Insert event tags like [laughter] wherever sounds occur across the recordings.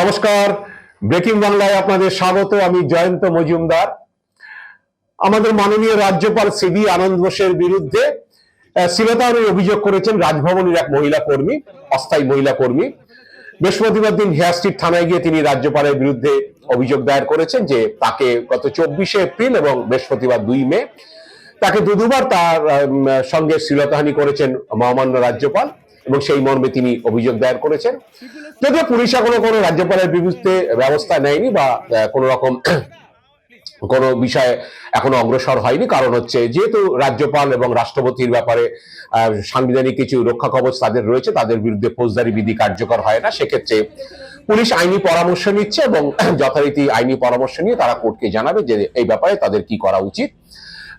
নমস্কার। ব্রেকিং বাংলায় আপনাদের স্বাগত, আমি জয়ন্ত মজুমদার। আমাদের মাননীয় রাজ্যপাল সিবি আনন্দ বোসের বিরুদ্ধে শ্লীলতাহানির অভিযোগ করেছেন রাজভবনের এক মহিলা কর্মী, অস্থায়ী মহিলা কর্মী। বৃহস্পতিবার দিন হেয়ার স্ট্রিট থানায় গিয়ে তিনি রাজ্যপালের বিরুদ্ধে অভিযোগ দায়ের করেছেন যে তাকে গত চব্বিশে এপ্রিল এবং বৃহস্পতিবার দুই মে, তাকে দু দুবার তার সঙ্গে শ্লীলতাহানি করেছেন মহামান্য রাজ্যপাল। এবং সেই মর্মে তিনি অভিযোগ দায়ের করেছেন। যদিও পুলিশ এখনও কোনো রাজ্যপালের বিরুদ্ধে ব্যবস্থা নেয়নি বা কোনো রকম [clears throat] কোনো বিষয়ে এখনও অগ্রসর হয়নি। কারণ হচ্ছে, যেহেতু রাজ্যপাল এবং রাষ্ট্রপতির ব্যাপারে সাংবিধানিক কিছু রক্ষা কবচ তাদের রয়েছে, তাদের বিরুদ্ধে ফৌজদারি বিধি কার্যকর হয় না। সেক্ষেত্রে পুলিশ আইনি পরামর্শ নিচ্ছে এবং [clears throat] যথারীতি আইনি পরামর্শ নিয়ে তারা কোর্টকে জানাবে যে, এই ব্যাপারে তাদের কি করা উচিত।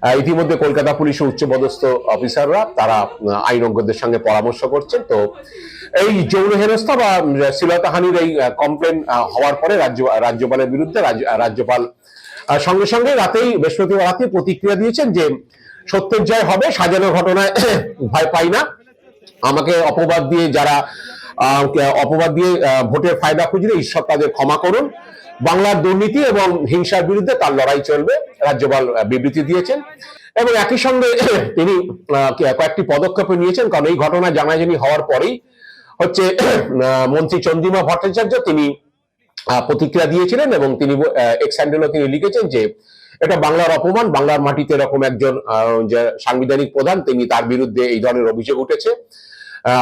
ইতিমধ্যে কলকাতা পুলিশের উচ্চপদস্থ অফিসাররা তারা আইনজ্ঞদের সঙ্গে পরামর্শ করছেন। তো এই যৌন হেনস্থা বা উম, শ্লীলতাহানির এই কমপ্লেন হওয়ার পরে রাজ্য রাজ্যপালের বিরুদ্ধে রাজ্য- রাজ্যপাল সঙ্গে সঙ্গে রাতেই বৃহস্পতিবার রাতে প্রতিক্রিয়া দিয়েছেন যে সত্যের জয় হবে সাজানো ঘটনায় [coughs] ভয় পাই না। আমাকে অপবাদ দিয়ে যারা অপবাদ দিয়ে ভোটের ফায়দা খুঁজলে ঈশ্বর তাদের ক্ষমা করুন। বাংলার দুর্নীতি এবং হিংসার বিরুদ্ধে তার লড়াই চলবে, রাজ্যপাল বিবৃতি দিয়েছেন। এবং একই সঙ্গে [clears throat] তিনি কয়েকটি পদক্ষেপ নিয়েছেন, কারণ এই ঘটনা জানাজানি হওয়ার পরেই হচ্ছে [clears throat] মন্ত্রী চন্দ্রিমা ভট্টাচার্য তিনি প্রতিক্রিয়া দিয়েছিলেন এবং তিনি এক্স হ্যান্ডেলও তিনি লিখেছেন যে, এটা বাংলার অপমান, বাংলার মাটিতে এরকম একজন সাংবিধানিক প্রধান, তিনি তার বিরুদ্ধে এই ধরনের অভিযোগ উঠেছে।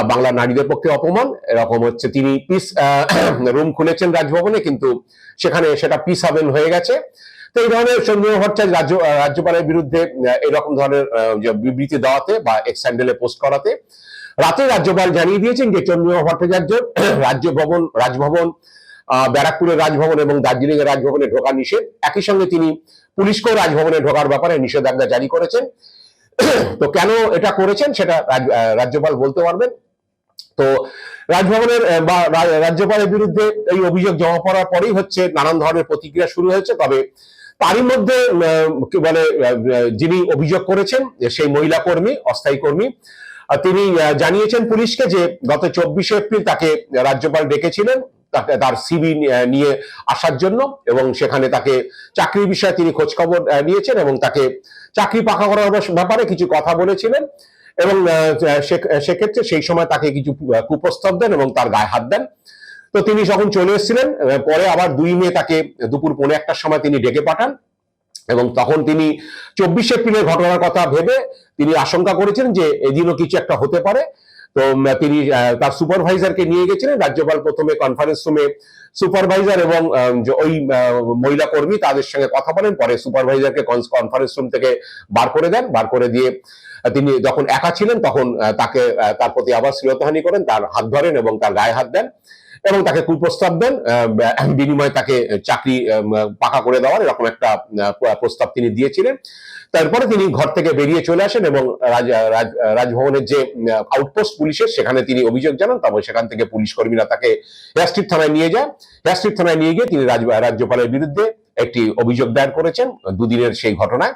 বাংলার নারীদের পক্ষে অপমান। এরকম হচ্ছে তিনি পিস রুম [coughs] খুলেছেন রাজভবনে, কিন্তু সেখানে সেটা পিস হাবেন হয়ে গেছে। তো এই ধরনের চন্দ্রিমা ভট্টাচার্য রাজ্য রাজ্যপালের বিরুদ্ধে এরকম ধরনের বিবৃতি দেওয়াতে বা এক্স হ্যান্ডেলে পোস্ট করাতে। রাতে রাজ্যপাল জানিয়ে দিয়েছেন যে চন্দ্রিমা ভট্টাচার্য [coughs] রাজ্য ভবন রাজভবন ব্যারাকপুরের রাজভবন এবং দার্জিলিং এর রাজভবনে ঢোকা নিষেধ। একই সঙ্গে তিনি পুলিশকেও রাজভবনে ঢোকার ব্যাপারে নিষেধাজ্ঞা জারি করেছেন। তো কেন এটা করেছেন সেটা রাজ্যপাল বলতে পারবেন। তো রাজভবনের বা রাজ্যপালের বিরুদ্ধে এই অভিযোগ জমা পড়ার পরেই হচ্ছে নানান ধরনের প্রতিক্রিয়া শুরু হয়েছে। তবে তারই মধ্যে আহ, যিনি অভিযোগ করেছেন সেই মহিলা কর্মী অস্থায়ী কর্মী তিনি জানিয়েছেন পুলিশকে যে গত চব্বিশে এপ্রিল তাকে রাজ্যপাল ডেকেছিলেন। তার সিবি নিয়ে আসার জন্য এবং সেখানে তাকে চাকরির বিষয়ে তিনি খোঁজখবর নিয়েছেন এবং তাকে চাকরি পাকা করার ব্যাপারে কিছু কথা বলেছিলেন এবং সেক্ষেত্রে সেই সময় তাকে কিছু কুপ্রস্তাব দেন এবং তার গায়ে হাত দেন। তো তিনি যখন চলে এসেছিলেন পরে আবার দুই মে তাকে দুপুর পৌনে একটার সময় তিনি ডেকে পাঠান এবং তখন তিনি চব্বিশে এপ্রিলের ঘটনার কথা ভেবে তিনি আশঙ্কা করেছেন যে এদিনও কিছু একটা হতে পারে। তো তিনি তার সুপারভাইজারকে নিয়ে গেছিলেন। রাজ্যপাল প্রথমে কনফারেন্স রুমে সুপারভাইজার এবং ওই মহিলা কর্মী তাদের সঙ্গে কথা বলেন, পরে সুপারভাইজারকে কনফারেন্স রুম থেকে বার করে দেন। বার করে দিয়ে তিনি যখন একা ছিলেন তখন তাকে তার প্রতি আবার শ্লীলতাহানি করেন, তার হাত ধরেন এবং তার গায়ে হাত দেন। এবং তাকে কুপ্রস্তাব দেন বিনিময়ে তাকে চাকরি পাকা করে দেওয়ার এরকম একটা প্রস্তাব তিনি দিয়েছিলেন। তারপরে তিনি ঘর থেকে বেরিয়ে চলে আসেন এবং রাজ- রাজ- রাজভবনের যে আউটপোস্ট পুলিশের, সেখানে তিনি অভিযোগ জানান, তারপর সেখান থেকে পুলিশ কর্মীরা তাকে হেয়ারস্ট্রিট থানায় নিয়ে যায়। হেয়ারস্ট্রিট থানায় নিয়ে গিয়ে তিনি রাজ- রাজ্যপালের বিরুদ্ধে একটি অভিযোগ দায়ের করেছেন, দুদিনের সেই ঘটনায়।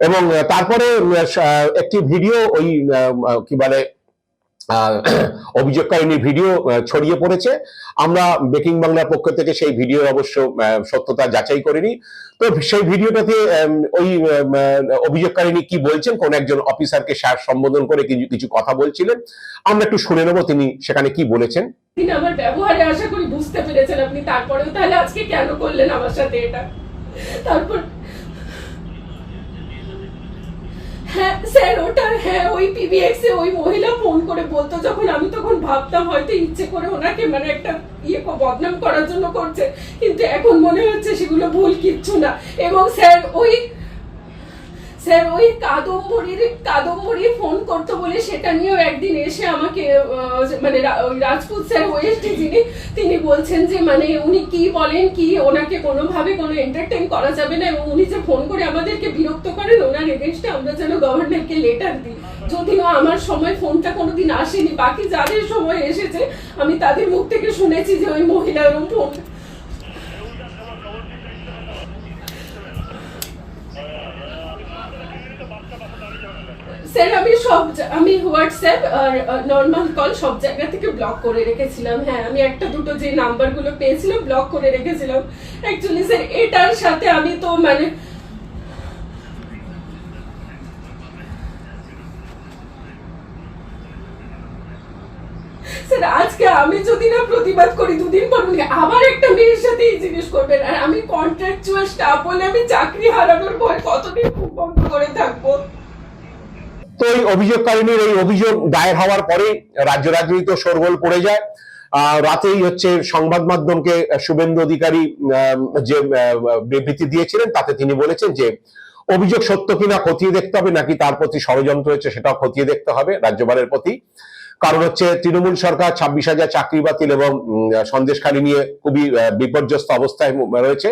এবং তারপরে একটি ভিডিও ওই কি বলে [clears throat] অভিযোগকারিনীর ভিডিও ছড়িয়ে পড়েছে। আমরা বেকিং বাংলার পক্ষ থেকে সেই ভিডিও অবশ্য সত্যতা যাচাই করিনি। তো সেই ভিডিওটাতে ওই অভিযোগকারিনী কি বলছেন, কোন একজন অফিসারকে স্যার সম্বোধন করে কিছু কিছু কথা বলছিলেন, আমরা একটু শুনে নেব তিনি সেখানে কি বলেছেন। তিনি আমার ব্যবহারে আশা করি বুঝতে পেরেছেন আপনি, তারপরেও তাহলে আজকে কেন করলেন আমার সাথে এটা? তারপর হ্যাঁ স্যার হ্যাঁ ওই পিবিএক্স ওই মহিলা ফোন করে বলতো, যখন আমি তখন ভাবতাম হয়তো ইচ্ছে করে ওনাকে মানে একটা ইয়ে বদনাম করার জন্য করছে, কিন্তু এখন মনে হচ্ছে সেগুলো ভুল কিচ্ছু না। এবং স্যার, ওই স্যার, ওই কাদম্বরীর, কাদম্বরী ফোন করতো বলে সেটা নিয়েও একদিন এসে আমাকে মানে রাজপুত স্যার, ওয়েস্টে যিনি, তিনি বলছেন যে মানে উনি কি বলেন, কি ওনাকে কোনোভাবে কোনো এন্টারটেইন করা যাবে না, এবং উনি যে ফোন করে আমাদেরকে আমরা যেন গভর্নরকে লেটার দিই। যদিও আমার সময় ফোনটা কোনোদিন আসেনি, বাকি যাদের সময় এসেছে, আমি তাদের মুখ থেকে শুনেছি যে ওই মহিলা ওরম ফোন স্যার আমি সব আমি হোয়াটসঅ্যাপ আর নর্মাল কল সব জায়গা থেকে ব্লক করে রেখেছিলাম। হ্যাঁ আমি একটা দুটো যে নাম্বারগুলো পেয়েছিলাম ব্লক করে রেখেছিলাম। অ্যাকচুয়ালি স্যার এটার সাথে আমি তো মানে স্যার আজকে আমি যদি না প্রতিবাদ করি, দুদিন পর উনি আবার একটা মেয়ের সাথে এই জিনিস করবেন। আর আমি কন্ট্রাকচুয়াল স্টাফ বলে আমি চাকরি হারানোর ভয় কতদিন খুব বন্ধ করে থাকব? তো এই অভিযোগকারিনীর এই অভিযোগ দায়ের হওয়ার পরে রাজ্য রাজনীতিতে শোরগোল পড়ে যায়। রাতেই হচ্ছে সংবাদ মাধ্যমকে শুভেন্দু অধিকারী যে বিবৃতি দিয়েছিলেন, তাতে তিনি বলেছেন যে, অভিযোগ সত্য কিনা খতিয়ে দেখতে হবে, নাকি তার প্রতি ষড়যন্ত্র হয়েছে সেটাও খতিয়ে দেখতে হবে রাজ্যপালের প্রতি। কারণ হচ্ছে তৃণমূল সরকার ছাব্বিশ হাজার চাকরি বাতিল এবং সন্দেশখালী নিয়ে খুবই বিপর্যস্ত অবস্থায় রয়েছে।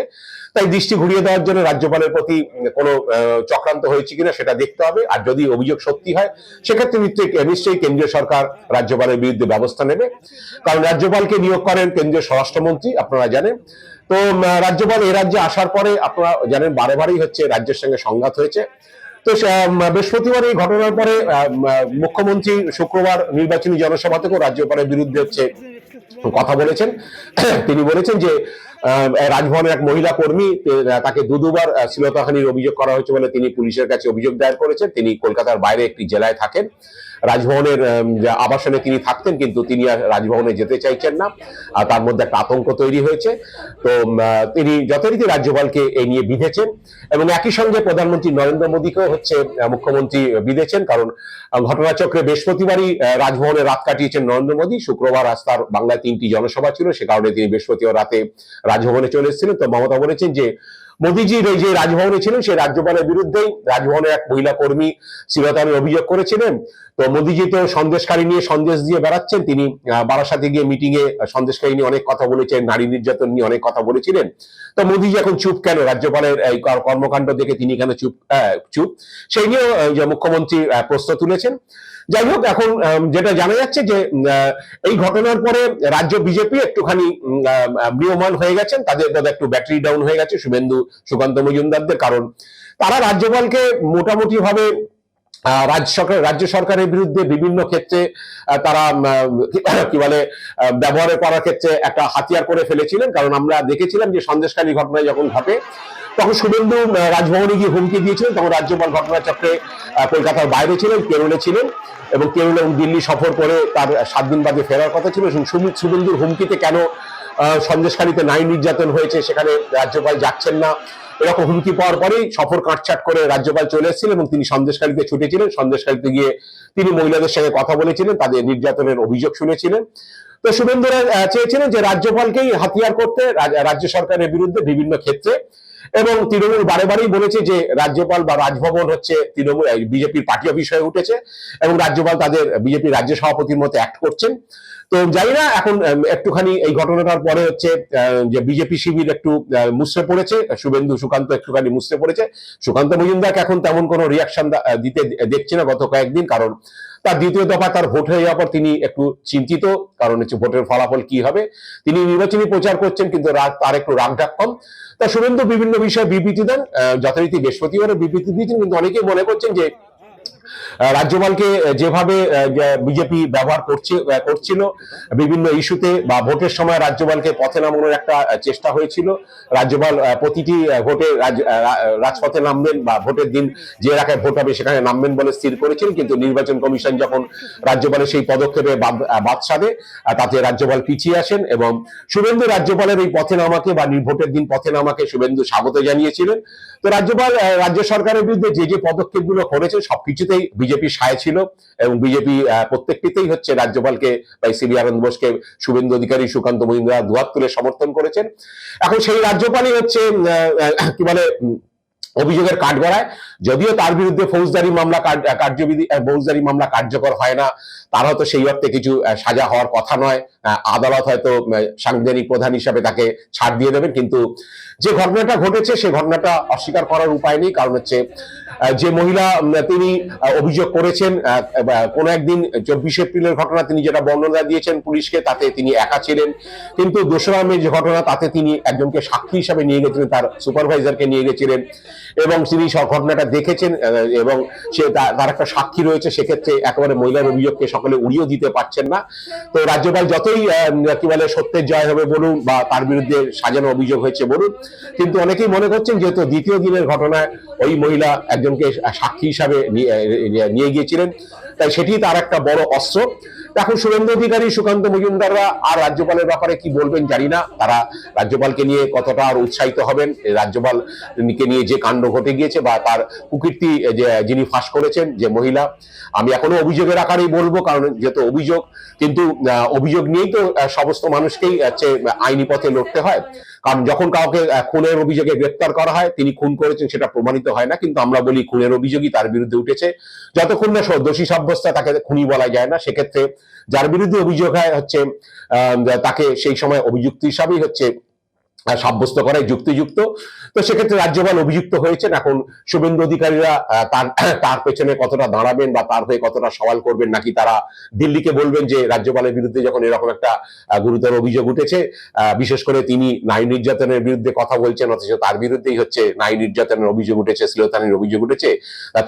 তাই দৃষ্টি ঘুরিয়ে দেওয়ার জন্য রাজ্যপালের প্রতি কোনো চক্রান্ত হয়েছে কিনা সেটা দেখতে হবে। আর যদি অভিযোগ সত্যি হয়, সেক্ষেত্রে নিশ্চয়ই কেন্দ্রীয় সরকার রাজ্যপালের বিরুদ্ধে ব্যবস্থা নেবে। কারণ রাজ্যপালকে নিয়োগ করেন কেন্দ্রীয় স্বরাষ্ট্রমন্ত্রী, আপনারা জানেন। তো রাজ্যপাল এ রাজ্যে আসার পরে, আপনারা জানেন বারে হচ্ছে রাজ্যের সঙ্গে সংঘাত হয়েছে। তো বৃহস্পতিবার এই ঘটনার পরে মুখ্যমন্ত্রী শুক্রবার নির্বাচনী জনসভা থেকেও রাজ্যপালের বিরুদ্ধে হচ্ছে কথা বলেছেন। তিনি বলেছেন যে রাজভবনের এক মহিলা কর্মী তাকে দু দুবার শ্লীলতাহানির অভিযোগ করা হয়েছে বলে তিনি পুলিশের কাছে অভিযোগ দায়ের করেছেন। তিনি কলকাতার বাইরে একটি জেলায় থাকেন। রাজভবনের আবাসনে তিনি থাকতেন, কিন্তু তিনি আর রাজভবনে যেতে চাইছেন না। আর তার মধ্যে একটা আতঙ্ক তৈরি হয়েছে। তো তিনি যথারীতি রাজ্যপালকে এই নিয়ে বিধেছেন এবং একই সঙ্গে প্রধানমন্ত্রী নরেন্দ্র মোদীকেও হচ্ছে মুখ্যমন্ত্রী বিধেছেন। কারণ ঘটনাচক্রে বৃহস্পতিবারই রাজভবনে রাত কাটিয়েছেন নরেন্দ্র মোদী। শুক্রবার আজ তার বাংলায় তিনটি জনসভা ছিল। সে কারণে তিনি বৃহস্পতিবার রাতে রাজভবনে চলে এসেছিলেন। তো মমতা বলেছেন যে মোদীজির যে রাজভবনে ছিলেন, সেই রাজ্যপালের বিরুদ্ধেই রাজভবনের এক মহিলা কর্মী শ্লীলতাহানির অভিযোগ করেছিলেন। তো মোদীজি তো সন্দেশকারী নিয়ে সন্দেশ দিয়ে বেড়াচ্ছেন। তিনি বারাসাতে গিয়ে মিটিং এ সন্দেশকারী নিয়ে অনেক কথা বলেছেন, নারী নির্যাতন নিয়ে অনেক কথা বলেছিলেন। তো মোদীজি এখন চুপ কেন? রাজ্যপালের এই কর্মকাণ্ড দেখে তিনি কেন চুপ চুপ। সেই নিয়েও যে মুখ্যমন্ত্রী প্রশ্ন তুলেছেন। যাই হোক, এখন যেটা জানা যাচ্ছে যে এই ঘটনার পরে রাজ্য বিজেপি একটুখানি ম্রিয়মান হয়ে গেছেন। তাদের একটু ব্যাটারি ডাউন হয়ে গেছে, শুভেন্দু, সুকান্ত মজুমদারদের কারণ। তারা রাজ্যপালকে মোটামুটি ভাবে রাজ্য সরকার, রাজ্য সরকারের বিরুদ্ধে বিভিন্ন ক্ষেত্রে তারা কি বলে ব্যবহার করার ক্ষেত্রে একটা হাতিয়ার করে ফেলেছিলেন। কারণ আমরা দেখেছিলাম যে সন্দেশকারী ঘটনা যখন ঘটে তখন শুভেন্দু রাজভবনে গিয়ে হুমকি দিয়েছিলেন। তখন রাজ্যপাল ঘটনাচক্রে কলকাতার বাইরে ছিলেন কেরলে ছিলেন। এবং কেরল এবং দিল্লি সফর করে তার সাত দিন বাদে ফেরার কথা ছিল। এবং সুমি- শুভেন্দুর হুমকিতে কেন আহ, সন্দেশখালীতে নারী নির্যাতন হয়েছে সেখানে রাজ্যপাল যাচ্ছেন না। এরকম হুমকি পাওয়ার পরেই সফর কাটছাট করে রাজ্যপাল চলে এসেছিলেন এবং তিনি সন্দেশখালীতে ছুটেছিলেন। সন্দেশখালীতে গিয়ে তিনি মহিলাদের সঙ্গে কথা বলেছিলেন তাদের নির্যাতনের অভিযোগ শুনেছিলেন। তো শুভেন্দুরা আহ, চেয়েছিলেন যে রাজ্যপালকেই হাতিয়ার করতে রাজ- রাজ্য সরকারের বিরুদ্ধে বিভিন্ন ক্ষেত্রে। এবং তৃণমূল বারে বারেই বলেছে যে রাজ্যপাল বা রাজভবন হচ্ছে তৃণমূল বিজেপির পার্টি অফিস হয়ে উঠেছে এবং রাজ্যপাল তাদের বিজেপি রাজ্য সভাপতির মতো অ্যাক্ট করছেন। তো জানি না, এখন একটুখানি এই ঘটনাটার পরে হচ্ছে যে বিজেপি শিবির একটু মুছড়ে পড়েছে, শুভেন্দু সুকান্ত একটুখানি মুছড়ে পড়েছে। সুকান্ত মজুমদারকে এখন তেমন কোনো রিয়াকশন দিতে দেখছি না গত কয়েকদিন, কারণ তার দ্বিতীয় দফা তার ভোট হয়ে যাওয়ার পর তিনি একটু চিন্তিত, কারণ হচ্ছে ভোটের ফলাফল কি হবে? তিনি নির্বাচনী প্রচার করছেন, কিন্তু তার একটু রাগ ডাক কম। তা শুভেন্দু বিভিন্ন বিষয়ে বিবৃতি দেন। যথারীতি বৃহস্পতিবারও বিবৃতি দিয়েছেন, কিন্তু অনেকেই মনে করছেন যে রাজ্যপালকে যেভাবে বিজেপি ব্যবহার করছে করছিল, বিভিন্ন ইস্যুতে বা ভোটের সময় রাজ্যপালকে পথে নামানোর একটা চেষ্টা হয়েছিল। রাজ্যপাল প্রতিটি ভোটে রাজপথে নামবেন বা ভোটের দিন যে এলাকায় ভোট হবে সেখানে নামবেন বলে স্থির করেছিলেন কিন্তু নির্বাচন কমিশন যখন রাজ্যপালের সেই পদক্ষেপে বাদ- সাধে তাতে রাজ্যপাল পিছিয়ে আসেন এবং শুভেন্দু রাজ্যপালের এই পথে নামাকে বা ভোটের দিন পথে নামাকে শুভেন্দু স্বাগত জানিয়েছিলেন। তো রাজ্যপাল রাজ্য সরকারের বিরুদ্ধে যে যে পদক্ষেপগুলো করেছে, সবকিছুতেই বিজেপি সায় ছিল এবং বিজেপি প্রত্যেকটিতেই হচ্ছে রাজ্যপালকে বা সিবি আনন্দ বোসকে শুভেন্দু অধিকারী সুকান্ত মহিন্দ্রা দুহাত তুলে সমর্থন করেছেন। এখন সেই রাজ্যপালই হচ্ছে কি বলে অভিযোগের কাঠ গড়ায় যদিও তার বিরুদ্ধে ফৌজদারি মামলা কার্যবিধি ফৌজদারি মামলা কার্যকর হয় না তার হয়তো সেই অর্থে কিছু সাজা হওয়ার কথা নয়। আদালত হয়তো সাংবিধানিক প্রধান হিসাবে তাকে ছাড় দিয়ে দেবেন, কিন্তু যে ঘটনাটা ঘটেছে সেই ঘটনাটা অস্বীকার করার উপায় নেই। কারণ হচ্ছে যে মহিলা তিনি অভিযোগ করেছেন কোন একদিন চব্বিশে এপ্রিলের ঘটনা তিনি যেটা বর্ণনা দিয়েছেন পুলিশকে, তাতে তিনি একা ছিলেন। কিন্তু দোসরা মে যে ঘটনা, তাতে তিনি একজনকে সাক্ষী হিসাবে নিয়ে গেছিলেন, তার সুপারভাইজারকে নিয়ে গেছিলেন। এবং তিনি সব ঘটনাটা দেখেছেন এবং সে তার একটা সাক্ষী রয়েছে, সেক্ষেত্রে একেবারে মহিলার অভিযোগকে সকলে উড়িয়ে দিতে পারছেন না। তো রাজ্যপাল যতই কি বলে, সত্যের জয় হবে বলুন বা তার বিরুদ্ধে সাজানো অভিযোগ হয়েছে বলুন, কিন্তু অনেকেই মনে করছেন যেহেতু দ্বিতীয় দিনের ঘটনায় ওই মহিলা একজনকে সাক্ষী হিসাবে নিয়ে গিয়েছিলেন। তাই সেটি তার একটা বড় অস্ত্র। এখন শুভেন্দু অধিকারী, সুকান্ত মজুমদাররা আর রাজ্যপালের ব্যাপারে কি বলবেন জানি না। তারা রাজ্যপালকে নিয়ে কতটা আর উৎসাহিত হবেন, রাজ্যপালকে নিয়ে যে কাণ্ড ঘটে গিয়েছে বা তার কুকীর্তি যিনি ফাঁস করেছেন, যে মহিলা, আমি এখনও অভিযোগের আকারেই বলব, কারণ যেহেতু অভিযোগ, কিন্তু অভিযোগ নিয়েই তো সমস্ত মানুষকেই আইনি পথে লড়তে হয়। কারণ যখন কাউকে খুনের অভিযোগে গ্রেপ্তার করা হয়, তিনি খুন করেছেন সেটা প্রমাণিত হয় না, কিন্তু আমরা বলি খুনের অভিযোগই তার বিরুদ্ধে উঠেছে। যতক্ষণ না দোষী সাব্যস্ত তাকে খুনি বলা যায় না, সেক্ষেত্রে যার বিরুদ্ধে অভিযোগ হয় হচ্ছে তাকে সেই সময় অভিযুক্ত হিসাবেই হচ্ছে সাব্যস্ত করাই যুক্তিযুক্ত। তো সেক্ষেত্রে রাজ্যপাল অভিযুক্ত হয়েছেন। এখন শুভেন্দু অধিকারীরা তার তার পেছনে কতটা দাঁড়াবেন বা তার হয়ে কতটা সওয়াল করবেন নাকি তারা দিল্লিকে বলবেন যে রাজ্যপালের বিরুদ্ধে যখন এরকম একটা গুরুতর অভিযোগ উঠেছে বিশেষ করে তিনি নারী নির্যাতনের বিরুদ্ধে কথা বলছেন, অথচ তার বিরুদ্ধেই হচ্ছে নারী নির্যাতনের অভিযোগ উঠেছে, শ্লীলতানির অভিযোগ উঠেছে।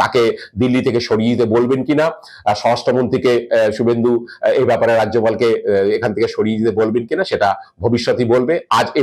তাকে দিল্লি থেকে সরিয়ে দিতে বলবেন কিনা? স্বরাষ্ট্রমন্ত্রীকে শুভেন্দু এই ব্যাপারে রাজ্যপালকে এখান থেকে সরিয়ে দিতে বলবেন কিনা, সেটা ভবিষ্যতই বলবে। আজ এ